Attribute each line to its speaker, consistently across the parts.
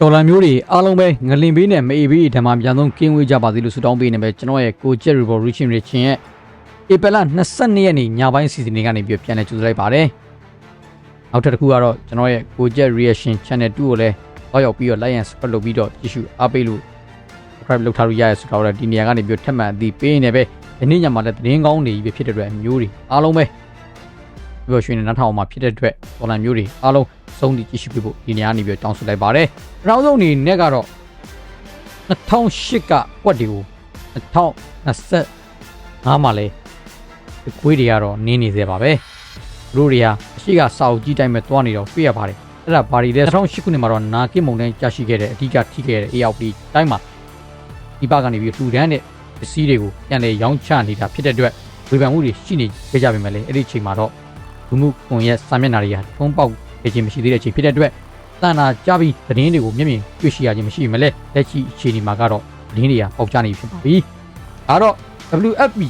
Speaker 1: တော်လန်မျိုးတွေအားလုံးပဲငလင်ဘေးနဲ့မအေးဘေးဓမ္မပြန်ဆုံးကင်းဝေးကြပါစေလို့ဆုတောင်းပေးနေပဲကျွန်တော်ရဲ့ကိုကျက် revolution ရချင်းရဲ့ဧပြီလ22ရက်နေ့ညပိုင်းစီစဉ်နေကနေပြီးပြန်လည်ကြိုဆိုလိုက်ပါတယ်နောက်ထပ်တစ်ခုကတော့ကျွန်တော်ရဲ့ကိုကျက် reaction channel 2ကိုလည်းတော့ရောက်ပြီးတော့ like and subscribe လုပ်ပြီးတော့ကြည့်ရှုအားပေးလို့ subscribe လုပ်ထားလို့ရရဆိုတော့ဒီနေရာကနေပြီးထပ်မံအသိပေးနေပဲဒီနေ့ညမှာလည်းသတင်းကောင်းတွေကြီးပဲဖြစ်တဲ့အတွက်မျိုးတွေအားလုံးပဲပြောရွှေနေနောက်ထောင်မှာဖြစ်တဲ့အတွက်တော်လန်မျိုးတွေအားလုံး စုံတည်ကြည့်ရှုပေးဖို့ဒီနေရာကနေပြီးတောင်းဆိုလိုက်ပါတယ်အနောက်ဆုံးအနေနဲ့ကတော့2008ကကွက်တွေကို2025မှာလဲခွေးတွေကတော့နင်းနေသေးပါပဲသူတို့တွေဟာအရှိကစာအုပ်ကြီးတိုင်းပဲတွားနေတော့ပြရပါတယ်အဲ့ဒါဘာတွေလဲ2008ခုနှစ်မှာတော့နာကစ်မုံတိုင်းကြာရှိခဲ့တဲ့အဓိကထိခဲ့တဲ့ AOP တိုင်းမှာဒီဘကနေပြီးလှူဒန်းတဲ့ပစ္စည်းတွေကိုပြန်လည်ရောင်းချနေတာဖြစ်တဲ့အတွက်ဝေဖန်မှုတွေရှိနေကြကြပါမယ်လေအဲ့ဒီအချိန်မှာတော့လူမှုကွန်ရက်စာမျက်နှာတွေကထုံးပေါက် နေခြင်းမရှိသေးတဲ့အချိန်ဖြစ်တဲ့အတွက်တန်တာကြပြီးသတင်းတွေကိုမျက်မြင်တွေ့ရှိရခြင်းမရှိမလဲလက်ရှိအခြေအနေမှာကတော့သတင်းတွေကပေါက်ကြားနေပြီဖြစ်ပါပြီဒါတော့ WFP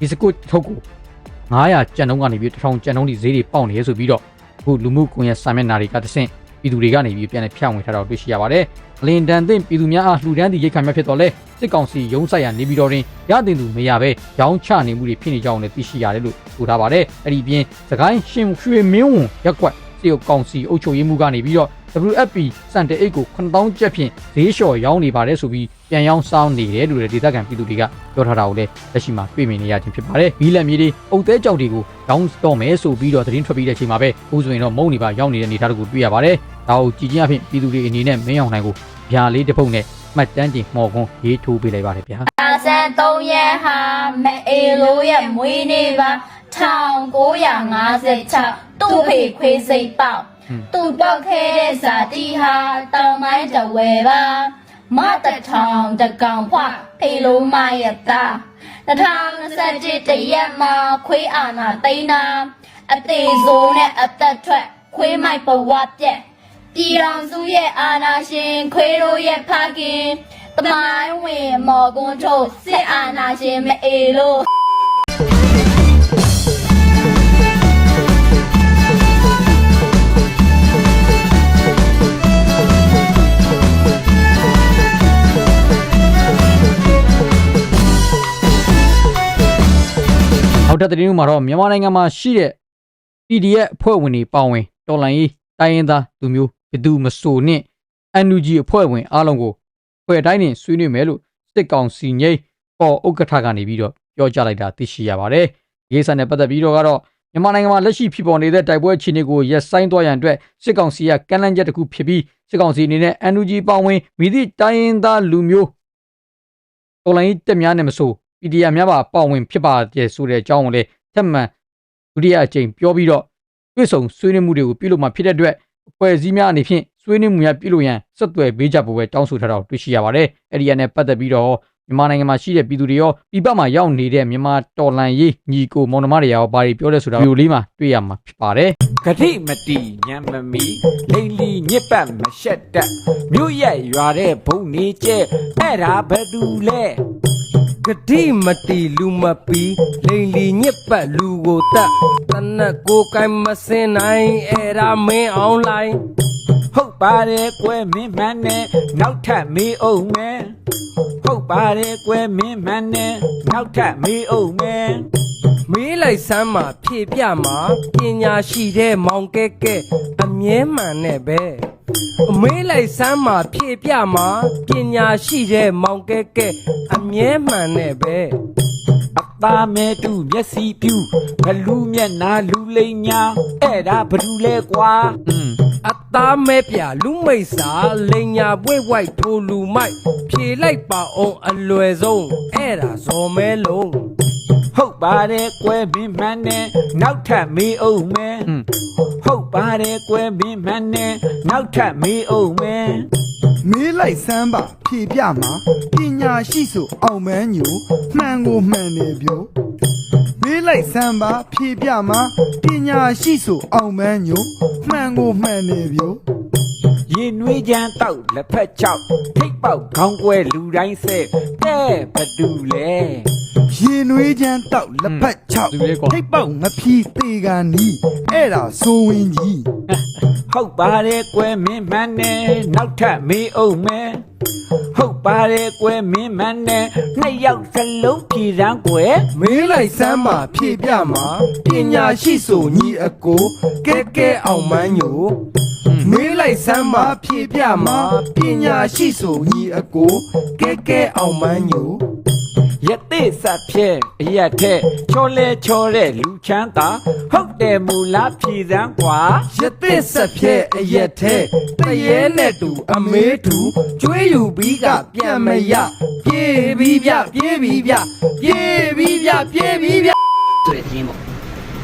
Speaker 1: ဒီစကုတ်ထုတ်ကို900ကျန်တုံးကနေပြီး1000ကျန်တုံးဒီဈေးတွေပေါက်နေရဆိုပြီးတော့အခုလူမှုကွန်ရက်စာမျက်နှာတွေကတဆင့်ပြည်သူတွေကနေပြီးပြန်လည်ဖြန့်ဝေထားတော့တွေ့ရှိရပါတယ်အလင်တန်သင့်ပြည်သူများအားလှူဒန်းသည့်ရိတ်ခံများဖြစ်တော်လဲစစ်ကောင်စီရုံးဆိုင်ရာနေပြည်တော်တွင်ရတင်သူမရဘဲရောင်းချနေမှုတွေဖြစ်နေကြောင်းလည်းသိရှိရတယ်လို့ဆိုထားပါတယ်အဲ့ဒီပြင်စကိုင်းရှင်ရွှေမင်းဝန်ရက်ကွက် စေုပ်ကောင်စီအုပ်ချုပ်ရေးမှုကနေပြီးတော့ WFP စံတအိတ်ကို9000ကျပ်ဖြင့်ဈေးလျှော်ရောင်းနေပါတယ်ဆိုပြီးပြန်ရောင်းစောင်းနေတယ်လို့လည်းဒေသခံပြည်သူတွေကပြောထားတာကိုလည်းလက်ရှိမှာတွေ့မြင်နေရခြင်းဖြစ်ပါတယ်။ဘီလက်မြေတွေအုတ်သေးကြောက်တွေကိုရောင်းတော့မယ်ဆိုပြီးတော့သတင်းထွက်ပြီးတဲ့အချိန်မှာပဲဥဆိုရင်တော့မုံနေပါရောက်နေတဲ့အနေအထားတကူတွေ့ရပါတယ်။ဒါကိုကြည်ချင်းအဖြစ်ပြည်သူတွေအနေနဲ့မင်းအောင်နိုင်ကိုဗျာလေးတစ်ပုတ်နဲ့မှတ်တမ်းတင်မော်ကွန်းရေးထိုးပေးလိုက်ပါတယ်ဗျာ
Speaker 2: အာဆန်3ရက်ဟာမအေလိုရဲ့မွေးနေ့ပါ 1956သူ့ဖေခွေးစိတ်ပေါက်သူ့ပေါက်ခဲတဲ့ဇာတိဟာတောင်မိုင်းတဝဲပါမတထောင်တကောင်ဖွဖေလိုမရတာ2021တရက်မှာခွေးအာနာသိန်းနာအသေးစိုးနဲ့အသက်ထွက်ခွေးမိုက်ဘဝပြက်ပြည်တော်စုရဲ့အာနာရှင်ခွေးတို့ရဲ့ဖခင်တမိုင်းဝင်မော်ကွန်းထုတ်စစ်အာနာရှင်မအေလို့
Speaker 1: နောက်ထပ်သတင်းတွေမှာတော့မြန်မာနိုင်ငံမှာရှိတဲ့ PDF အဖွဲ့ဝင်တွေပါဝင်တော်လှန်ရေးတိုင်းရင်းသားလူမျိုးဘယ်သူမဆိုနဲ့ NUG အဖွဲ့ဝင်အားလုံးကိုဖွဲ့တိုင်းနဲ့ဆွေးနွေးမယ်လို့စစ်ကောင်စီငိတ်ပေါ်ဥက္ကဋ္ဌကနေပြီးတော့ပြောကြားလိုက်တာသိရှိရပါတယ်။ဒီကိစ္စနဲ့ပတ်သက်ပြီးတော့ကတော့မြန်မာနိုင်ငံမှာလက်ရှိဖြစ်ပေါ်နေတဲ့တိုက်ပွဲအခြေအနေကိုရက်ဆိုင်သွားရန်အတွက်စစ်ကောင်စီကကန့်လန့်ချက်တစ်ခုဖြစ်ပြီးစစ်ကောင်စီအနေနဲ့ NUG ပါဝင်မိသည့်တိုင်းရင်းသားလူမျိုးတော်လိုင်းတက်များနဲ့မဆို PDF များပါပါဝင်ဖြစ်ပါတယ်ဆိုတဲ့အကြောင်းကိုလည်းထပ်မံဒုတိယအကြိမ်ပြောပြီးတော့တွေ့ဆုံဆွေးနွေးမှုတွေကိုပြုလုပ်မှာဖြစ်တဲ့အတွက်အဖွဲ့အစည်းများအနေဖြင့်ဆွေးနွေးမှုများပြုလုပ်ရန်ဆက်သွယ်ပေးကြဖို့ပဲတောင်းဆိုထားတာကိုတွေ့ရှိရပါတယ်။အဲ့ဒီအနဲ့ပတ်သက်ပြီးတော့မြန်မာနိုင်ငံမှာရှိတဲ့ပြည်သူတွေရောပြည်ပမှာရောက်နေတဲ့မြန်မာတော်လှန်ရေးညီကိုမောင်နှမတွေရောဘာတွေပြောလဲဆိုတာဗီဒီယိုလေးမှာတွေ့ရမှာဖြစ်ပါတယ်
Speaker 3: ဂတိမတီညံမမီလိန်လီညစ်ပတ်မရှက်တက်မြို့ရက်ရွာတဲ့ဘုံနေကျဲအဲ့ဒါဘယ်သူလဲ
Speaker 4: ဂတိမတီလူမပီလိန်လီညစ်ပတ်လူကိုတက်တနက်ကိုကိုင်းမစင်နိုင်အဲ့ဒါမင်းအောင်လိုင်း
Speaker 3: ဟုတ်ပါတယ်ကွယ်မင်းမှန်နဲ့နောက်ထပ်မေးအောင်မယ်ဟုတ်ပါတယ်ကွယ်မင်းမှန်နဲ့နောက်ထပ်မေးအောင်မယ်
Speaker 4: မေးလိုက်စမ်းမှာဖြေပြမှာပညာရှိတဲ့မောင်ကဲကဲအမြဲမှန်နဲ့ပဲ မေးလိုက်စမ်းမှာဖြေပြမှာပညာရှိတဲ့မောင်ကဲကဲအမြဲမှန်နဲ့ပဲ
Speaker 3: အသားမဲတူမျက်စိပြူဘလူးမျက်နာလူလိန်ညာအဲ့ဒါဘယ်သူလဲကွာ။
Speaker 1: อืม
Speaker 4: အသားမဲပြလူမိတ်စာလိန်ညာပွေ့ဝိုက်ထိုလူမိုက်ဖြေလိုက်ပါအောင်အလွယ်ဆုံးအဲ့ဒါဇော်မဲလုံး
Speaker 3: ဟုတ်ပါတယ်ကွယ်မင်းမှန်နဲ့နောက်ထပ်မေးအောင်မယ်
Speaker 1: อืม
Speaker 3: ဟုတ်ပါတယ်ကွယ်မင်းမှန်နဲ့နောက်ထပ်မေးအောင်မယ်
Speaker 5: မေးလိုက်စမ်းပါဖြေပြမှာပညာရှိဆိုအောင်မန်းညိုမှန်ကိုမှန်နေပြောမေးလိုက်စမ်းပါဖြေပြမှာပညာရှိဆိုအောင်မန်းညိုမှန်ကိုမှန်နေပြော
Speaker 3: ရင်နွေးချမ်းတောက်လက်ဖက်ချောက်ထိတ်ပေါက်ခေါင်းကွဲလူတိုင်းဆဲတဲ့ဘသူလဲ
Speaker 5: ရင်နွေးချမ်းတောက်လက်ဖက်ချောက်
Speaker 1: သူလေးကွာ
Speaker 5: ထိပ်ပေါက်ငဖြီးသေးကန်နီးအဲ့ဒါဆိုဝင်ကြီး
Speaker 3: ဟုတ်ပါတယ်ကွယ်မင်းမှန်နဲ့နောက်ထပ်မေးအောင်မယ်ဟုတ်ပါတယ်ကွယ်မင်းမှန်နဲ့နှစ်ယောက်စလုံးပြည်စမ်းကွယ်
Speaker 4: မေးလိုက်စမ်းပါဖြေပြမှာပညာရှိဆိုညီအကိုကဲကဲအောင်မန်းညိုမေးလိုက်စမ်းပါဖြေပြမှာပညာရှိဆိုညီအကိုကဲကဲအောင်မန်းညို
Speaker 3: ရသေးစဖြဲအရက်ထဲချောလဲချောတဲ့လူချမ်းသာဟုတ်တယ်မူလားပြည်စမ်းကွာ
Speaker 4: ရတဲ့ဆက်ဖြဲအရက်သေးတရေနဲ့တူအမေးတူကျွေးယူပြီးကပြန်မရပြေးပြီးပြပြေးပြီးပြပြေးပြီးပြပြေးပြီးပြ
Speaker 6: ဆိုတဲ့သတင်းပေါ့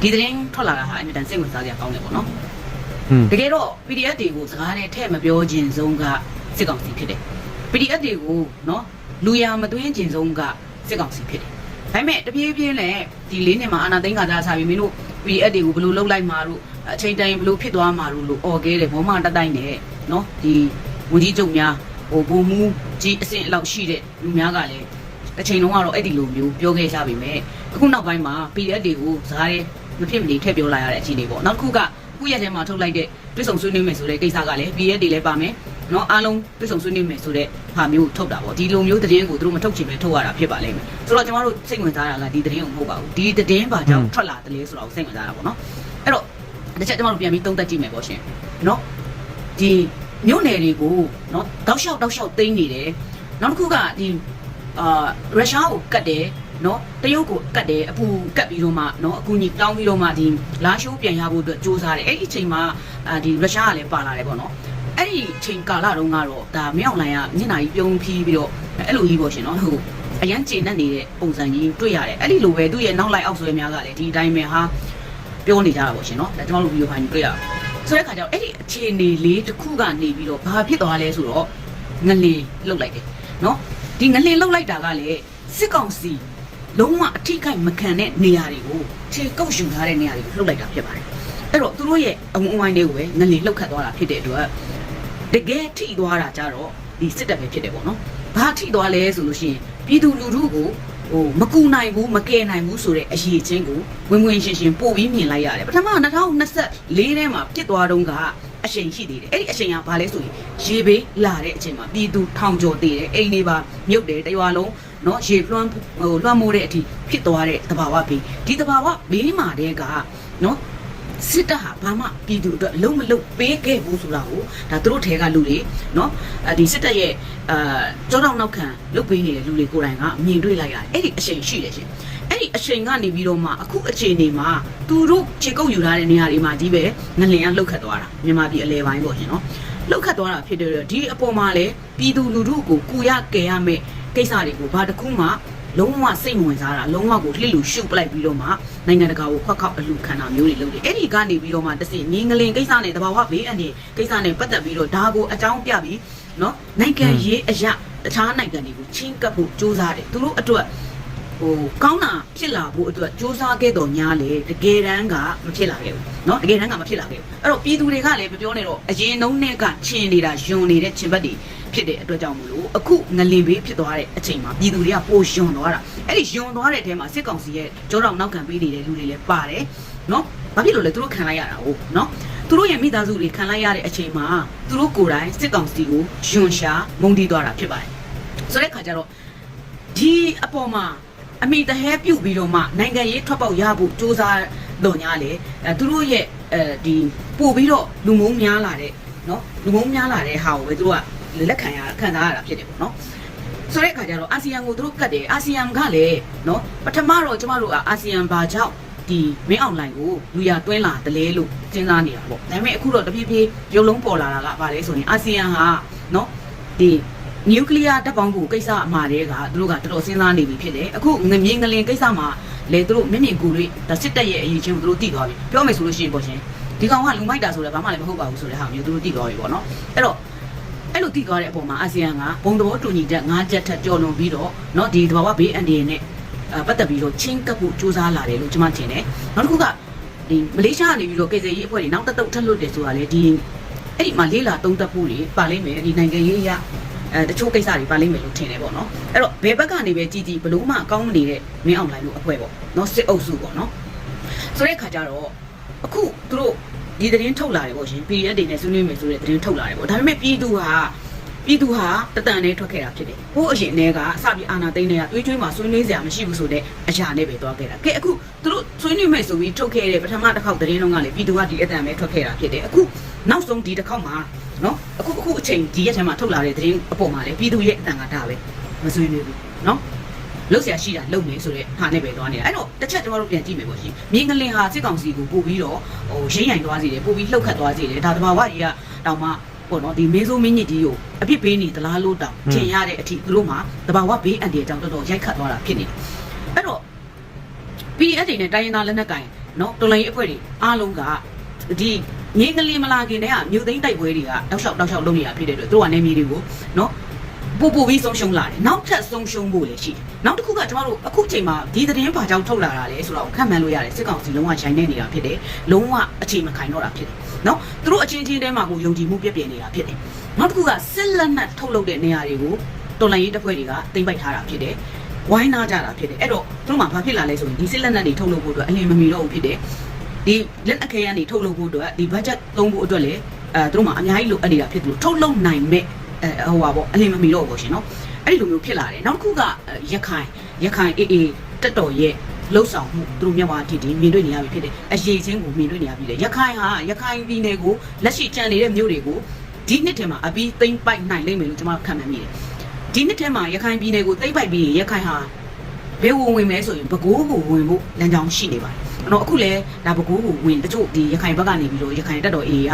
Speaker 6: ဒီသတင်းထွက်လာတာဟာအင်မတန်စိတ်ဝင်စားစရာကောင်းတယ်ပေါ့နော်
Speaker 1: ဟွန်း
Speaker 6: တကယ်တော့ PDF တွေကိုစကားနဲ့ထည့်မပြောခြင်းဆုံးကစစ်ကောင်စီဖြစ်တယ် PDF တွေကိုနော်လူရမသွင်းခြင်းဆုံးက စစ်ကောင်စီဖြစ်တယ်ဒါပေမဲ့တပြေးပြေးနဲ့ဒီလေးနှစ်မှာအာနာသိန်းကသာစားပြီးမင်းတို့ PDF တွေကိုဘယ်လိုလုပ်လိုက်မှာတို့အချိန်တိုင်းဘယ်လိုဖြစ်သွားမှာတို့လို့អော်ခဲ့တယ်ဘောမတတိုင်းနဲ့နော်ဒီဝန်ကြီးချုပ်များဟိုဘုံမူကြီးအဆင့်အလောက်ရှိတဲ့လူများကလည်းတစ်ချိန်လုံးကတော့အဲ့ဒီလိုမျိုးပြောခဲ့ကြပြီမဲ့အခုနောက်ပိုင်းမှာ PDF တွေကိုဇာတ်ရဲမဖြစ်မနေထည့်ပြောလိုက်ရတဲ့အခြေအနေပေါ့နောက်တစ်ခုကခုရက်ထဲမှာထုတ်လိုက်တဲ့တွစ်ဆုံဆွေးနွေးမယ်ဆိုတဲ့ကိစ္စကလည်း PDF တွေလည်းပါမယ် နော်အားလုံးတွစ်ဆုံဆွေးနွေးမယ်ဆိုတဲ့ဟာမျိုးထုတ်တာပေါ့ဒီလိုမျိုးသတင်းကိုသူတို့မထုတ်ချင်ပဲထုတ်ရတာဖြစ်ပါလိမ့်မယ်ဆိုတော့ကျမတို့စိတ်ဝင်စားတာကဒီသတင်းကိုမဟုတ်ပါဘူးဒီသတင်းဘာကြောင့်ထွက်လာတယ်လဲဆိုတော့စိတ်ဝင်စားတာပေါ့နော်အဲ့တော့တစ်ချက်ကျမတို့ပြန်ပြီးသုံးသပ်ကြည့်မယ်ပေါ့ရှင်နော်ဒီမြို့နယ်တွေကိုနော်တောက်လျှောက်တောက်လျှောက်သိမ်းနေတယ်နောက်တစ်ခုကဒီအာရုရှားကိုကတ်တယ်နော်တရုတ်ကိုကတ်တယ်အပူကတ်ပြီးတော့မှနော်အကူကြီးတောင်းပြီးတော့မှဒီလာရှိုးပြန်ရဖို့အတွက်စ조사တယ်အဲ့ဒီအချိန်မှာအာဒီရုရှားကလည်းပါလာတယ်ပေါ့နော် အဲ့ဒီအချိန်ကာလတုန်းကတော့ဒါမင်းအောင်လိုင်ကမျက်နှာကြီးပြုံးဖြီးပြီးတော့အဲ့လိုကြီးပေါ့ရှင်နော်ဟုတ်အရန်ကျေနပ်နေတဲ့ပုံစံကြီးတွေ့ရတယ်အဲ့ဒီလိုပဲသူ့ရဲ့နောက်လိုက်အောက်ဆွဲများကလည်းဒီအတိုင်းပဲဟာပြောနေကြတာပေါ့ရှင်နော်ဒါကျွန်တော်တို့ဗီဒီယိုဖိုင်တွေ့ရအောင်ဆိုတဲ့ခါကျတော့အဲ့ဒီအခြေအနေလေးတစ်ခုကနေပြီးတော့ဘာဖြစ်သွားလဲဆိုတော့ငလေလှုပ်လိုက်တယ်နော်ဒီငလင်လောက်လိုက်တာကလည်းစစ်ကောင်စီလုံးဝအထိခိုက်မခံတဲ့နေရာတွေကိုခြေကုပ်ယူထားတဲ့နေရာတွေကိုလှုပ်လိုက်တာဖြစ်ပါတယ်အဲ့တော့သူတို့ရဲ့အဝန်းအဝိုင်းတွေကိုပဲငလင်လှုပ်ခတ်သွားတာဖြစ်တဲ့အတွက် တကယ်ထိသွားတာကြတော့ဒီစစ်တပ်ပဲဖြစ်တယ်ပေါ့နော်ဘာထိသွားလဲဆိုလို့ရှိရင်ပြည်သူလူထုကိုဟိုမကူနိုင်ဘူးမကယ်နိုင်ဘူးဆိုတဲ့အရေးချင်းကိုဝင်ဝင်ရှင်းရှင်းပို့ပြီးမြင်လိုက်ရတယ်ပထမ2024ထဲမှာဖြစ်သွားတုန်းကအချိန်ရှိသေးတယ်အဲ့ဒီအချိန်ကဘာလဲဆိုရင်ရေဘေးလာတဲ့အချိန်မှာပြည်သူထောင်ကျော်တည်တယ်အိမ်တွေပါမြုပ်တယ်တရွာလုံးเนาะရေလွှမ်းဟိုလွှမ်းမိုးတဲ့အထိဖြစ်သွားတဲ့သဘာဝဘေးဒီသဘာဝဘေးမှာတဲ့ကเนาะ စစ်တပ်ဟာဘာမှပြည်သူအတွက်လုံးမလုံးပေးခဲ့ဘူးဆိုတာကိုဒါသူတို့ထဲကလူတွေเนาะဒီစစ်တပ်ရဲ့အာကြောတောင်နောက်ခံလုတ်ပေးနေတဲ့လူတွေကိုယ်တိုင်ကမြင်တွေ့လိုက်ရတယ်အဲ့ဒီအချိန်ရှိတယ်ရှင်အဲ့ဒီအချိန်ကနေပြီးတော့မှအခုအချိန်နေမှာသူတို့ခြေကုပ်ယူထားတဲ့နေရာတွေမှာဒီပဲငလင်ကလှုပ်ခတ်သွားတာမြန်မာပြည်အလဲပိုင်းပေါ့ရှင်เนาะလှုပ်ခတ်သွားတာဖြစ်တဲ့အတွက်ဒီအပေါ်မှာလည်းပြည်သူလူထုကိုကူရကယ်ရမယ်ကိစ္စတွေကိုဘာတစ်ခုမှ လုံးဝစိတ်ဝင်စားတာလုံးဝကိုလှစ်လူရှုပ်ပလိုက်ပြီးတော့မှနိုင်ငံတကာကိုခွက်ခေါက်အလူခံတာမျိုးတွေလုပ်တယ်အဲ့ဒီကနေပြီးတော့မှတစင်ငင်းငလင်ကိစ္စနဲ့တဘာဝဘေးအနေကိစ္စနဲ့ပတ်သက်ပြီးတော့ဒါကိုအကြောင်းပြပြီးနော်နိုင်ငံရေးအရာတခြားနိုင်ငံတွေကိုချင်းကပ်ဖို့စူးစမ်းတယ်သူတို့အတွက်ဟိုကောင်းတာဖြစ်လာဖို့အတွက်စူးစမ်းခဲ့တော့ညာလေတကယ်တမ်းကမဖြစ်လာခဲ့ဘူးเนาะတကယ်တမ်းကမဖြစ်လာခဲ့ဘူးအဲ့တော့ပြည်သူတွေကလည်းမပြောနဲ့တော့အရင်နှုံးနဲ့ကချင်းနေတာယွန်နေတဲ့ချင်းဘက်တွေ ဖြစ်တဲ့အတွက်ကြောင့်မလို့အခုငလင်ဘေးဖြစ်သွားတဲ့အချိန်မှာပြည်သူတွေကပိုယွန်သွားတာအဲ့ဒီယွန်သွားတဲ့အထဲမှာစစ်ကောင်စီရဲ့ကြောတောင်နောက်ခံပေးနေတဲ့လူတွေလည်းပါတယ်เนาะဘာဖြစ်လို့လဲသူတို့ခံလိုက်ရတာဟုတ်เนาะသူတို့ရဲ့မိသားစုတွေခံလိုက်ရတဲ့အချိန်မှာသူတို့ကိုယ်တိုင်စစ်ကောင်စီကိုယွန်ရှာမုန်းတီးသွားတာဖြစ်ပါတယ်ဆိုတဲ့ခါကျတော့ဒီအပေါ်မှာအမိတဟဲပြုတ်ပြီးတော့မှနိုင်ငံရေးထွက်ပေါက်ရဖို့စ조사တော့ညာလေအဲသူတို့ရဲ့အဲဒီပို့ပြီးတော့လူမုန်းများလာတဲ့เนาะလူမုန်းများလာတဲ့ဟာကိုပဲသူတို့က လက်ခံရခံစားရတာဖြစ်တယ်ပေါ့နော်ဆိုတဲ့အခါကျတော့အာဆီယံကိုသူတို့ကတ်တယ်အာဆီယံကလည်းနော်ပထမတော့ကျမတို့ကအာဆီယံဘာကြောင့်ဒီမင်းအောင်လိုင်ကိုလူရတွင်းလာတလဲလို့စဉ်းစားနေတာပေါ့ဒါပေမဲ့အခုတော့တဖြည်းဖြည်းရုပ်လုံးပေါ်လာတာကဘာလဲဆိုရင်အာဆီယံဟာနော်ဒီနျူကလ িয়ার တပ်ပေါင်းကိုကိစ္စအမှားတွေကသူတို့ကတော်တော်စဉ်းစားနေပြီဖြစ်တယ်အခုငမြင်ငလင်ကိစ္စမှာလေသူတို့မြင့်မြင့်ကိုလေးဒါစစ်တပ်ရဲ့အရေးချင်းကိုသူတို့သိသွားပြီပြောမယ်ဆိုလို့ရှိရင်ပေါ့ရှင်ဒီကောင်ကလူမိုက်တာဆိုတော့ဘာမှလည်းမဟုတ်ပါဘူးဆိုတဲ့ဟာမျိုးသူတို့သိသွားပြီပေါ့နော်အဲ့တော့ အဲ့လိုတည်သွားတဲ့အပေါ်မှာအာဆီယံကဘုံသဘောတူညီချက်၅ချက်ထပ်ကြော်လွန်ပြီးတော့เนาะဒီသဘာဝဘေးအန်ဒီရနဲ့အပတ်သက်ပြီးတော့ချင်းကပ်ဖို့စူးစမ်းလာတယ်လို့ကျွန်မထင်တယ်နောက်တစ်ခုကဒီမလေးရှားကနေပြီးတော့ကေဇေကြီးအဖွဲ့တွေနောက်တစ်တုပ်ထပ်လွတ်တယ်ဆိုတာလေဒီအဲ့ဒီမှာလေးလာတုံးတက်ဖို့တွေပါလိမ့်မယ်ဒီနိုင်ငံရေးအရ အဲတချို့ကိစ္စတွေပါလိမ့်မယ်လို့ထင်တယ်ပေါ့နော်အဲ့တော့ဘယ်ဘက်ကနေပဲကြည်ကြည်ဘလို့မှအကောင်းမနေတဲ့မင်းအောင်လိုင်းလို့အဖွဲ့ပေါ့နော်စစ်အုပ်စုပေါ့နော်ဆိုတဲ့ခါကျတော့အခုသူတို့ ဒီသတင်းထုတ်လာတယ်ပေါ့ရှင် PDF တွေနဲ့ဆွေးနွေးမယ်ဆိုတဲ့သတင်းထုတ်လာတယ်ပေါ့ဒါပေမဲ့ပြည်သူဟာပြည်သူဟာတတန်နဲ့ထွက်ခဲ့တာဖြစ်တယ်ဟိုးအရင်တည်းကအစပြီးအာနာသိန်းတွေကတွေးထွေးမှာဆွေးနွေးစရာမရှိဘူးဆိုတဲ့အရာနဲ့ပဲသွားခဲ့တာကဲအခုသူတို့ဆွေးနွေးမယ်ဆိုပြီးထုတ်ခဲ့တဲ့ပထမတစ်ခေါက်သတင်းလုံးကလေပြည်သူကဒီအတန်ပဲထွက်ခဲ့တာဖြစ်တယ်အခုနောက်ဆုံးဒီတစ်ခေါက်မှာနော်အခုအခုအချိန်ဒီရက်ထဲမှာထုတ်လာတဲ့သတင်းအပေါ်မှာလေပြည်သူရဲ့အတန်ကဒါပဲမဆွေးနွေးဘူးနော် လုတ်ဆရာရှိတာလုတ်မယ်ဆိုတဲ့ဟာနဲ့ပဲသွားနေတာအဲ့တော့တစ်ချက်ကျွန်တော်တို့ပြန်ကြည့်မယ်ပေါ့ရှင်မြင်းကလင်ဟာစစ်ကောင်စီကိုပို့ပြီးတော့ဟိုရိမ့်ရိုင်သွားစီတယ်ပို့ပြီးလှုပ်ခတ်သွားစီတယ်ဒါတဘာဝကြီးကတောင်မှပေါ့နော်ဒီမေးစိုးမင်းညစ်ကြီးကိုအပြစ်ပေးနေသလားလို့တောင်ထင်ရတဲ့အထိသူတို့မှတဘာဝဘေးအန်တီအကြောင်းတော်တော်ရိုက်ခတ်သွားတာဖြစ်နေတယ်အဲ့တော့ PS တွေနဲ့တိုင်းရင်းသားလက်နက်ကင်နော်တော်လိုင်းအဖွဲ့တွေအားလုံးကဒီငင်းကလေးမလာခင်တည်းကမြို့သိမ်းတိုက်ပွဲတွေကတောက်လျှောက်တောက်လျှောက်လုပ်နေတာဖြစ်တဲ့အတွက်သူတို့ကနေမြေတွေကိုနော် ပို့ပို့ပြီးဆုံးရှုံးလာတယ်နောက်ထပ်ဆုံးရှုံးဖို့လည်းရှိတယ်နောက်တစ်ခုကကျွန်တော်တို့အခုချိန်မှာဒီသတင်းဘာကြောင့်ထုတ်လာတာလဲဆိုတော့ခံမှန်းလို့ရတယ်စစ်ကောင်စီလုံးဝရိုင်းနေနေတာဖြစ်တယ်လုံးဝအခြေမခိုင်တော့တာဖြစ်တယ်နော်သူတို့အချင်းချင်းတဲမှာကိုယုံကြည်မှုပြည့်ပြည့်နေတာဖြစ်တယ်နောက်တစ်ခုကစစ်လက်နက်ထုတ်လုပ်တဲ့နေရာတွေကိုတော်လိုင်းရေးတပ်ဖွဲ့တွေကတင်ပိုက်ထားတာဖြစ်တယ်ဝိုင်းနာကြတာဖြစ်တယ်အဲ့တော့သူတို့မှဘာဖြစ်လာလဲဆိုရင်ဒီစစ်လက်နက်တွေထုတ်လုပ်ဖို့အတွက်အလင်းမမီတော့ဘူးဖြစ်တယ်ဒီလက်အခဲရန်တွေထုတ်လုပ်ဖို့အတွက်ဒီ budget သုံးဖို့အတွက်လည်းအဲသူတို့မှအများကြီးလိုအပ်နေတာဖြစ်တယ်လို့ထုတ်လုပ်နိုင်မဲ့ အဲဟိုပါပေါ့အလင်းမမီတော့ဘူးရှင်နော်အဲ့ဒီလိုမျိုးဖြစ်လာတယ်နောက်တစ်ခုကရခိုင်ရခိုင်အေးအေးတက်တော်ရဲ့လှုပ်ဆောင်မှုသူတို့မြန်မာတီတီမြင်တွေ့နေရပြီဖြစ်တယ်အရေးချင်းကိုမြင်တွေ့နေရပြီလေရခိုင်ဟာရခိုင်ပြည်နယ်ကိုလက်ရှိကြံနေတဲ့မြို့တွေကိုဒီနှစ်ထဲမှာအပြီးသိမ့်ပိုက်နိုင်လိမ့်မယ်လို့ကျွန်တော်ခံမှန်းမိတယ်ဒီနှစ်ထဲမှာရခိုင်ပြည်နယ်ကိုသိမ့်ပိုက်ပြီးရင်ရခိုင်ဟာဘယ်ဝင်ဝင်မဲဆိုရင်ပဲခူးကိုဝင်ဖို့လမ်းကြောင်းရှိနေပါတယ်အဲ့တော့အခုလဲဒါပဲခူးကိုဝင်တချို့ဒီရခိုင်ဘက်ကနေပြီးတော့ရခိုင်တက်တော်အေးက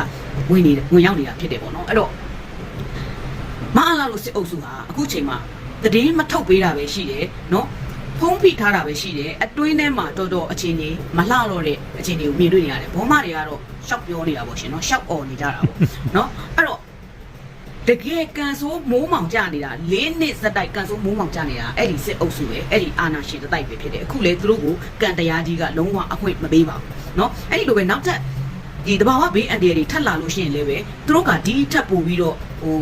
Speaker 6: ဝင်နေဝင်ရောက်နေတာဖြစ်တယ်ပေါ့နော်အဲ့တော့ မအားလာလို့စစ်အုပ်စုဟာအခုချိန်မှာသတင်းမထုတ်ပေးတာပဲရှိတယ်နော်ဖုံးဖိထားတာပဲရှိတယ်အတွင်းထဲမှာတော်တော်အခြေအနေမလှတော့တဲ့အခြေအနေကိုမြင်တွေ့နေရတယ်ဘောမတွေကတော့ရှောက်ပြောနေတာပေါ့ရှင်နော်ရှောက်អော်နေကြတာပေါ့နော်အဲ့တော့တကယ်ကန်ဆိုးမိုးမောင်ကြနေတာ၄နှစ်စက်တိုက်ကန်ဆိုးမိုးမောင်ကြနေတာအဲ့ဒီစစ်အုပ်စုပဲအဲ့ဒီအာနာရှင်တစ်တိုက်ပဲဖြစ်တယ်အခုလေသူတို့ကိုကန်တရားကြီးကလုံးဝအခွင့်မပေးပါဘူးနော်အဲ့ဒီလိုပဲနောက်ထပ်ဒီတဘာဝဘေးအန်တီတွေထပ်လာလို့ရှိရင်လည်းပဲသူတို့ကဒီထပ်ပို့ပြီးတော့ဟို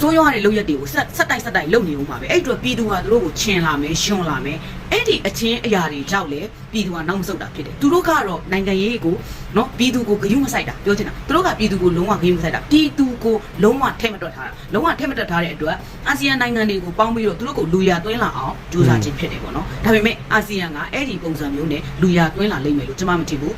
Speaker 6: စိုးရွားတဲ့လုပ်ရက်တွေကိုဆက်ဆက်တိုက်ဆက်တိုက်လုပ်နေဦးမှာပဲအဲ့အတော့ပြည်သူကသူတို့ကိုချင်လာမယ်ရှွန်လာမယ်အဲ့ဒီအချင်းအရာတွေကြောက်လေပြည်သူကနောက်မဆုတ်တာဖြစ်တယ်သူတို့ကတော့နိုင်ငံရေးကိုနော်ပြည်သူကိုဂရုမစိုက်တာပြောချင်တာသူတို့ကပြည်သူကိုလုံးဝဂရုမစိုက်တာပြည်သူကိုလုံးဝထဲမတွက်ထားတာလုံးဝထဲမတွက်ထားတဲ့အတွက်အာဆီယံနိုင်ငံတွေကိုပေါင်းပြီးတော့သူတို့ကိုလူရသွင်းလာအောင်ကြိုးစားခြင်းဖြစ်တယ်ပေါ့နော်ဒါပေမဲ့အာဆီယံကအဲ့ဒီပုံစံမျိုးနဲ့လူရသွင်းလာလိမ့်မယ်လို့ကျွန်မမထင်ဘူး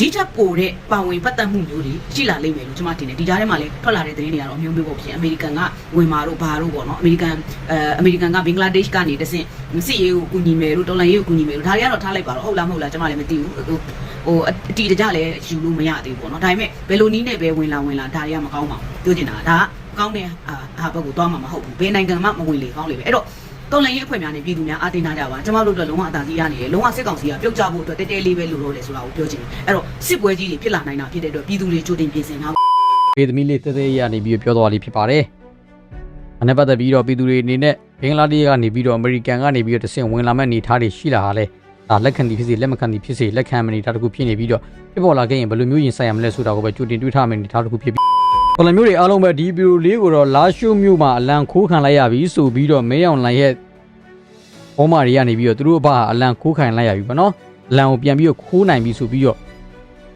Speaker 6: ဒီထက်ပိုတဲ့ပါဝင်ပတ်သက်မှုမျိုးတွေရှိလာလိမ့်မယ်လို့ကျွန်မထင်တယ်ဒီကြားထဲမှာလည်းထွက်လာတဲ့သတင်းတွေကတော့အမျိုးမျိုးပေါ့ဖြစ်အမေရိကန်ကဝင်မာတို့ဘာတို့ပေါ့နော်အမေရိကန်အဲအမေရိကန်ကဘင်္ဂလားဒေ့ရှ်ကနေတဆင့်စစ်ရေးကိုကူညီမယ်တို့တော်လန်ရေးကိုကူညီမယ်တို့ဒါတွေကတော့ထားလိုက်ပါတော့ဟုတ်လားမဟုတ်လားကျွန်မလည်းမသိဘူးဟိုဟိုအတီတကြလည်းယူလို့မရသေးဘူးပေါ့နော်ဒါပေမဲ့ဘယ်လိုနည်းနဲ့ပဲဝင်လာဝင်လာဒါတွေကမကောင်းပါဘူးပြောချင်တာဒါကကောင်းတဲ့အာဟာဘက်ကိုသွားမှာမဟုတ်ဘူးဘယ်နိုင်ငံမှမဝင်လေကောင်းလေပဲအဲ့တော့ တော်လန်ရေးအဖွဲ့များနဲ့ပြည်သူများအားတင်းထားကြပါကျွန်တော်တို့တော့လုံးဝအသာစီးရနေတယ်လုံးဝစစ်ကောင်စီကပြုတ်ကျဖို့အတွက်တဲတဲလေးပဲလိုလို့လေဆိုတာကိုပြောချင်တယ်အဲ့တော့စစ်ပွဲကြီးတွေဖြစ်လာနိုင်တာဖြစ်တဲ့အတွက်ပြည်သူတွေကြိုတင်ပြင်ဆင်ထား
Speaker 1: ပေသမီလေးတဲတဲရနေပြီးပြောသွားလေးဖြစ်ပါတယ်။အနေပတ်သက်ပြီးတော့ပြည်သူတွေအနေနဲ့ဘင်္ဂလားဒေ့ရှ်ကနေပြီးတော့အမေရိကန်ကနေပြီးတော့တဆင့်ဝင်လာမဲ့အနေထားတွေရှိလာတာလဲဒါလက်ခံသည်ဖြစ်စေလက်မခံသည်ဖြစ်စေလက်ခံမနေတာတခုဖြစ်နေပြီးတော့ဖြစ်ပေါ်လာခဲ့ရင်ဘယ်လိုမျိုးရင်ဆိုင်ရမလဲဆိုတာကိုပဲကြိုတင်တွေးထားမယ့်အနေထားတခုဖြစ်ပြီး ဘယ်လိုမျိုးတွေအားလုံးပဲဒီဗီဒီယိုလေးကိုတော့လာရှိုးမျိုးမှာအလံခိုးခံလိုက်ရပြီဆိုပြီးတော့မဲအောင်လိုင်ရဲ့ဘောမာတွေကနေပြီးတော့သူတို့အဘအလံခိုးခံလိုက်ရပြီပေါ့နော်အလံကိုပြန်ပြီးတော့ခိုးနိုင်ပြီဆိုပြီးတော့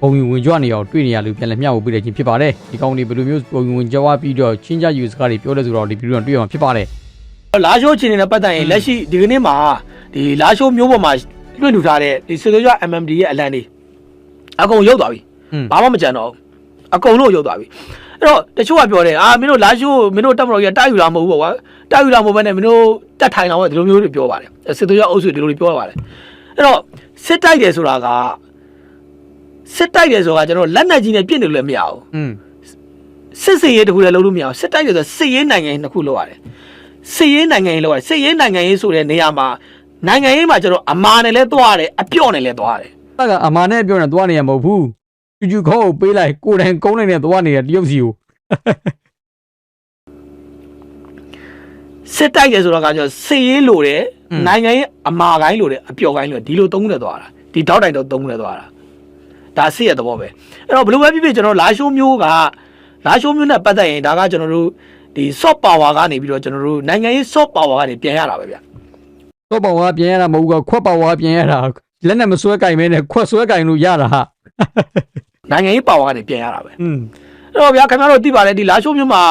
Speaker 1: ပုံဝင်ဝင်ကြွနေအောင်တွေ့နေရလို့ပြန်လည်းမျှဝေပေးတဲ့ချင်းဖြစ်ပါတယ်ဒီကောင်တွေဘယ်လိုမျိုးပုံဝင်ဝင်ကြွားပြီးတော့ချင်းကြယူစကားတွေပြောလဲဆိုတော့ဒီဗီဒီယိုကတွေ့အောင်ဖြစ်ပါတယ်
Speaker 7: လာရှိုးချင်းနဲ့ပတ်သက်ရင်လက်ရှိဒီကနေ့မှာဒီလာရှိုးမျိုးပေါ်မှာလွှင့်ထူထားတဲ့ဒီစစ်သွေးကြ MMD ရဲ့အလံတွေအကုန်ရုပ်သွားပြီ
Speaker 1: อืม
Speaker 7: ဘာမှမကြံတော့ဘူး အကုန်လုံးရုပ်သွားပြီအဲ့တော့တချို့ကပြောတယ်အာမင်းတို့လာရှိုးမင်းတို့တက်မတော်ကြီးတိုက်ယူတာမဟုတ်ဘူးပေါ့ကွာတိုက်ယူတာမဟုတ်ဘဲနဲ့မင်းတို့တက်ထိုင်တော့ဒီလိုမျိုးတွေပြောပါတယ်စစ်သွေးကြအုပ်စုဒီလိုတွေပြောပါတယ်အဲ့တော့စစ်တိုက်တယ်ဆိုတာကစစ်တိုက်တယ်ဆိုတာကကျွန်တော်လက်နက်ကြီးနဲ့ပြစ်နေလို့လည်းမရဘူး
Speaker 1: อืม
Speaker 7: စစ်စင်ရေးတစ်ခုလည်းလုပ်လို့မရအောင်စစ်တိုက်တယ်ဆိုစစ်ရေးနိုင်ငံရေးတစ်ခုလုပ်ရတယ်စစ်ရေးနိုင်ငံရေးလုပ်ရတယ်စစ်ရေးနိုင်ငံရေးဆိုတဲ့နေရာမှာနိုင်ငံရေးမှာကျတော့အမာနဲ့လည်းသွားရတယ်အပြော့နဲ့လည်းသွားရတယ်
Speaker 1: တကအမာနဲ့ပြောနေသွားနေရမဟုတ်ဘူး ကျူကျူခေါကိုပေးလိုက်ကိုယ်တိုင်ကုန်းနိုင်နဲ့သွားနေတဲ့တရုတ်စီကို
Speaker 7: စစ်တိုက်တယ်ဆိုတော့ကကျတော့စစ်ရေးလိုတယ်နိုင်ငံရေးအမာကိုင်းလိုတယ်အပြော့ကိုင်းလိုတယ်ဒီလိုသုံးနဲ့သွားတာဒီတောက်တိုင်တော့သုံးနဲ့သွားတာဒါစစ်ရတဲ့ဘောပဲအဲ့တော့ဘယ်လိုပဲဖြစ်ဖြစ်ကျွန်တော်လာရှိုးမျိုးကလာရှိုးမျိုးနဲ့ပတ်သက်ရင်ဒါကကျွန်တော်တို့ဒီ soft power ကနေပြီးတော့ကျွန်တော်တို့နိုင်ငံရေး soft power ကနေပြန်ရတာပဲဗျ
Speaker 1: တော့ပေါဝါပြင်ရတာမဟုတ်ဘူးကခွက်ပေါဝါပြင်ရတာလက်နဲ့မဆွဲကင်မဲနဲ့ခွက်ဆွဲကင်လို့ရတာဟာ
Speaker 7: နိုင်ငံရေး power ကနေပြန်ရတာပဲ
Speaker 1: อืม
Speaker 7: အဲ့တော့ဗျာခင်ဗျားတို့သိပါတယ်ဒီလာရှိုးမြို့မှာ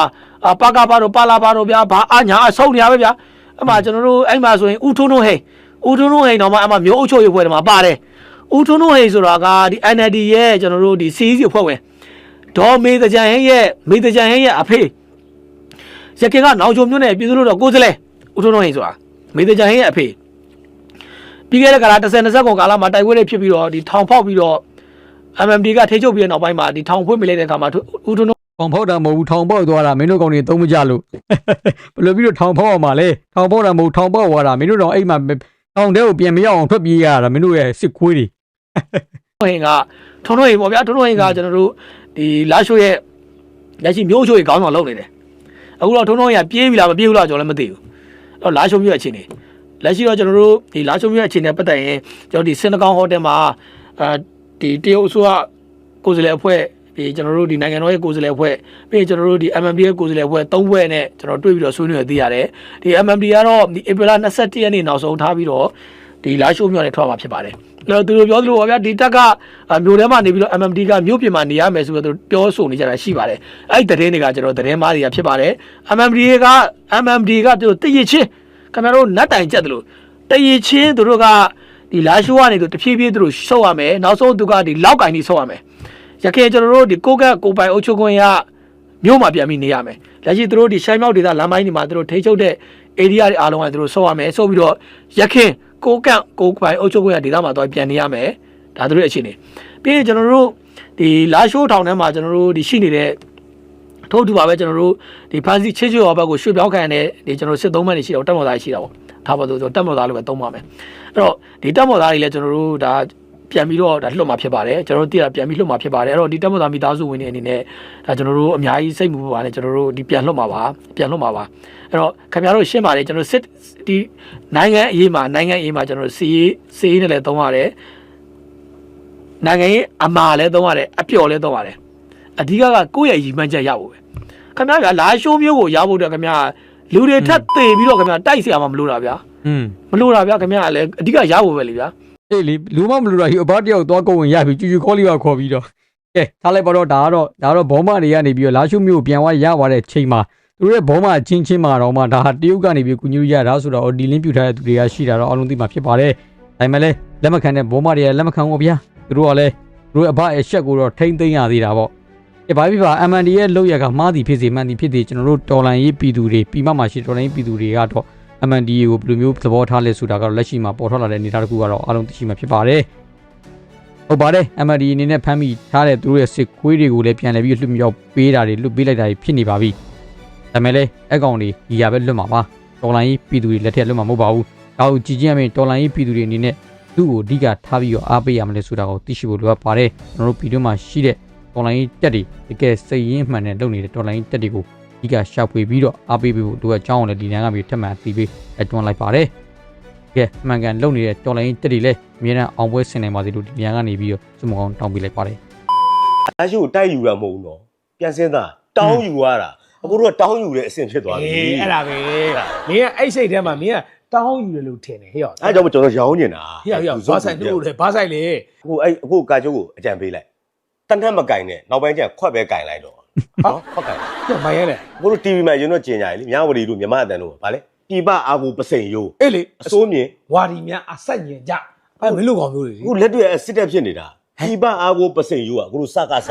Speaker 7: အာပါကာပါတို့ပါလာပါတို့ဗျာဘာအညာအဆုံးနေရပဲဗျာအဲ့မှာကျွန်တော်တို့အဲ့မှာဆိုရင်ဦးထွန်းထွန်းဟိန်ဦးထွန်းထွန်းဟိန်တော့မှအဲ့မှာမျိုးအုပ်ချုပ်ရေးဖွဲ့တယ်မှာပါတယ်ဦးထွန်းထွန်းဟိန်ဆိုတာကဒီ NLD ရဲ့ကျွန်တော်တို့ဒီ CEC ဖွဲ့ဝင်ဒေါ်မေတကြံဟင်းရဲ့မေတကြံဟင်းရဲ့အဖေရခင်ကနောင်ချုံမြို့နယ်ပြည်သူ့လို့တော့ကိုယ်စလဲဦးထွန်းထွန်းဟိန်ဆိုတာမေတကြံဟင်းရဲ့အဖေပြီးခဲ့တဲ့ကာလ30 20ကုန်ကာလမှာတိုက်ပွဲတွေဖြစ်ပြီးတော့ဒီထောင်ဖောက်ပြီးတော့ MMD ကထိချုပ်ပြီးတဲ့နောက်ပိုင်းမှာဒီထောင်ဖွင့်မိလိုက်တဲ့အခါမှာဦးထွန်းထွန်း
Speaker 1: ထောင်ဖောက်တာမဟုတ်ဘူးထောင်ပေါက်သွားတာမင်းတို့ကောင်တွေသုံးမကြလို့ဘယ်လိုပြီးတော့ထောင်ဖောက်အောင်မလဲထောင်ဖောက်တာမဟုတ်ထောင်ပေါက်သွားတာမင်းတို့တော့အိမ်မှာထောင်ထဲကိုပြန်မရောက်အောင်ထွက်ပြေးရတာမင်းတို့ရဲ့စစ်ခွေးတွေ
Speaker 7: ထွန်းဟင်ကထွန်းထွန်းဟင်ပေါ့ဗျာထွန်းထွန်းဟင်ကကျွန်တော်တို့ဒီလာရှိုးရဲ့လက်ရှိမျိုးချိုးရဲ့ခေါင်းဆောင်လုပ်နေတယ်အခုတော့ထွန်းထွန်းဟင်ကပြေးပြီလားမပြေးဘူးလားကျွန်တော်လည်းမသိဘူးအဲ့တော့လာရှိုးမြို့ရဲ့အခြေအနေလက်ရှိတော့ကျွန်တော်တို့ဒီလာရှိုးမြို့ရဲ့အခြေအနေပတ်သက်ရင်ကျွန်တော်ဒီစင်တကောင်ဟိုတယ်မှာအဲ ဒီတရုတ်အစိုးရကိုယ်စားလှယ်အဖွဲ့ဒီကျွန်တော်တို့ဒီနိုင်ငံတော်ရဲ့ကိုယ်စားလှယ်အဖွဲ့ပြီးရင်ကျွန်တော်တို့ဒီ MMD ရဲ့ကိုယ်စားလှယ်အဖွဲ့၃ဖွဲ့နဲ့ကျွန်တော်တွေ့ပြီးတော့ဆွေးနွေးရသိရတယ်ဒီ MMD ကတော့ဒီဧပြီလ21ရက်နေ့နောက်ဆုံးထားပြီးတော့ဒီလာရှိုးမြို့နဲ့ထွက်မှာဖြစ်ပါတယ်အဲ့တော့သူတို့ပြောသလိုပါဗျာဒီတက်ကမြို့ထဲမှာနေပြီးတော့ MMD ကမြို့ပြင်မှာနေရမယ်ဆိုတော့သူပြောဆိုနေကြတာရှိပါတယ်အဲ့ဒီသတင်းတွေကကျွန်တော်သတင်းမားတွေကဖြစ်ပါတယ် MMD က MMD ကသူတို့တရချင်းခင်ဗျားတို့နတ်တိုင်ကြက်တယ်လို့တရချင်းသူတို့က ဒီလာရှိုးကနေသူတဖြည်းဖြည်းသူတို့ဆုတ်ရမယ်နောက်ဆုံးသူကဒီလောက်ကင်ကြီးဆုတ်ရမယ်ရခင်ကျွန်တော်တို့ဒီကိုကက်ကိုပိုင်အုပ်ချုပ်ခွင့်ရမြို့မှာပြန်ပြီးနေရမယ်လက်ရှိသူတို့ဒီရှိုင်းမြောက်ဒေသလမ်းပိုင်းတွေမှာသူတို့ထိချုပ်တဲ့ area တွေအားလုံးကသူတို့ဆုတ်ရမယ်ဆုတ်ပြီးတော့ရခင်ကိုကန့်ကိုပိုင်အုပ်ချုပ်ခွင့်ရဒေသမှာတော့ပြန်နေရမယ်ဒါသူတို့ရဲ့အခြေအနေပြီးရင်ကျွန်တော်တို့ဒီလာရှိုးထောင်ထဲမှာကျွန်တော်တို့ဒီရှိနေတဲ့ထို့အတူပါပဲကျွန်တော်တို့ဒီဖန်စီချေချေော်ဘက်ကိုရွှေ့ပြောင်းခံရတဲ့ဒီကျွန်တော်တို့စစ်သုံးမှတ်တွေရှိတော့တက်မော်သားတွေရှိတာပေါ့ ဒါပါဆိုကျွန်တော်တက်မော်သားလို့ပဲသုံးပါမယ်အဲ့တော့ဒီတက်မော်သားတွေလည်းကျွန်တော်တို့ဒါပြန်ပြီးတော့ဒါလွတ်မှာဖြစ်ပါတယ်ကျွန်တော်တို့တည်တာပြန်ပြီးလွတ်မှာဖြစ်ပါတယ်အဲ့တော့ဒီတက်မော်သားမိသားစုဝင်တွေအနေနဲ့ဒါကျွန်တော်တို့အများကြီးစိတ်မပူပါနဲ့ကျွန်တော်တို့ဒီပြန်လွတ်မှာပါပြန်လွတ်မှာပါအဲ့တော့ခင်ဗျားတို့ရှင်းပါတယ်ကျွန်တော်စစ်ဒီနိုင်ငံအရေးမှာနိုင်ငံအရေးမှာကျွန်တော်တို့စီရေးစီရေးနဲ့လည်းသုံးရတယ်နိုင်ငံရေးအမှားလည်းသုံးရတယ်အပျော်လည်းသုံးရတယ်အဓိကကကိုယ့်ရဲ့ရည်မှန်းချက်ရဖို့ပဲခင်ဗျားဗျာလာရှိုးမျိုးကိုရောက်ဖို့အတွက်ခင်ဗျာ လူတွေထပ်သေးပြီးတော့ခင်ဗျာတိုက်ဆရာမှမလို့တာဗျာ
Speaker 1: อืม
Speaker 7: မလို့တာဗျာခင်ဗျာလည်းအဓိကရဖို့ပဲလေဗျာ
Speaker 1: အေးလေလူမမလို့တာယူအဘတယောက်သွားကုန်ဝင်ရပြီကျူကျူခေါ်လေးပါခေါ်ပြီးတော့ကဲထားလိုက်ပါတော့ဒါကတော့ဒါကတော့ဘောမတွေကနေပြီးတော့လာရှုမျိုးပြန်သွားရပါတဲ့ချိန်မှာသူတို့ရဲ့ဘောမချင်းချင်းမှာတော့မှဒါတရုတ်ကနေပြီးကုညူရတာဆိုတော့ဒီလင်းပြူထားတဲ့သူတွေကရှိတာတော့အလုံးသိမှာဖြစ်ပါတယ်ဒါပေမဲ့လည်းလက်မခံတဲ့ဘောမတွေကလက်မခံဘူးဗျာသူတို့ကလည်းသူတို့အဘရဲ့ရှက်ကိုတော့ထိမ့်သိမ်းရသေးတာပေါ့ ဘာဖြစ်ပါ MND ရဲ့လောက်ရကမှားသည်ဖြစ်စေမှန်သည်ဖြစ်စေကျွန်တော်တို့တော်လန်ရေးပြည်သူတွေပြည်မမှာရှိတော်လန်ရေးပြည်သူတွေကတော့ MND ကိုဘယ်လိုမျိုးသဘောထားလဲဆိုတာကတော့လက်ရှိမှာပေါ်ထွက်လာတဲ့အနေအထားတစ်ခုကတော့အားလုံးသိရှိမှာဖြစ်ပါတယ်။ဟုတ်ပါတယ် MND အနေနဲ့ဖမ်းမိထားတဲ့သူတို့ရဲ့စစ်ခွေးတွေကိုလည်းပြန်လည်ပြီးလွတ်မြောက်ပေးတာတွေလွတ်ပေးလိုက်တာတွေဖြစ်နေပါပြီ။ဒါပေမဲ့လည်းအကောင်တွေဒီရပဲလွတ်မှာပါ။တော်လိုင်းရေးပြည်သူတွေလက်ထက်လွတ်မှာမဟုတ်ပါဘူး။ဒါကိုကြည်ကြည့်ရမယ်တော်လိုင်းရေးပြည်သူတွေအနေနဲ့သူ့ကိုအဓိကထားပြီးတော့အားပေးရမလဲဆိုတာကိုသိရှိဖို့လိုအပ်ပါတယ်။ကျွန်တော်တို့ဗီဒီယိုမှာရှိတဲ့ တော်လိုင်းရေးတက်တွေတကယ်စိတ်ရင်းမှန်တဲ့လုပ်နေတဲ့တော်လိုင်းရေးတက်တွေကိုအဓိကရှာဖွေပြီးတော့အားပေးဖို့တို့အကြောင်းကိုလည်းဒီနန်းကပြီးထပ်မံသိပေးအတွန်းလိုက်ပါတယ်။ကဲမှန်ကန်လုပ်နေတဲ့တော်လိုင်းတက်တွေလည်းအများနဲ့အောင်ပွဲဆင်နိုင်ပါစေလို့ဒီနေရာကနေပြီးတော့စုမကောင်းတောင်းပေးလိုက်ပါတယ်
Speaker 8: အရှိကိုတိုက်ယူတာမဟုတ်ဘူးနော်ပြန်စင်းသားတောင်းယူရတာအခုတို့ကတောင်းယူတဲ့အဆင့်ဖြစ်သွားပြီ
Speaker 9: အေးအဲ့ဒါပဲမင်းကအဲ့စိတ်ထဲမှာမင်းကတောင်းယူတယ်လို့ထင်တယ်ဟဲ့ရော
Speaker 8: အဲကြောင့်မို့ကျွန်တော်ရောင်းနေတာ
Speaker 9: ဟဲ့ရောဘာဆိုင်တို့လဲဘာဆိုင်လဲ
Speaker 8: အခုအဲ့အခုကာချိုးကိုအကြံပေးလိုက် တန်ထက်မကင်နဲ့နောက်ပိုင်းကျရင်ခွက်ပဲကင်လိုက်တော့နော်ခွက်ကင်
Speaker 9: ဟဲ့မိုင်းရဲလေ
Speaker 8: အခုတို့ TV မှာရင်တော့ကျင်ကြရလေမြဝတီတို့မြမအတန်တို့ဗာလေပြပအာကိုပစိန်ယိုး
Speaker 9: အေးလေ
Speaker 8: အစိုးမြင်
Speaker 9: ဝါဒီများအဆက်ညင်ကြအဲ့မင်းတို့ကောင်မျိုးတွေလေ
Speaker 8: အခုလက်တွေ့အစစ်တက်ဖြစ်နေတာပြပအာကိုပစိန်ယိုးကအခုတို့စကားစ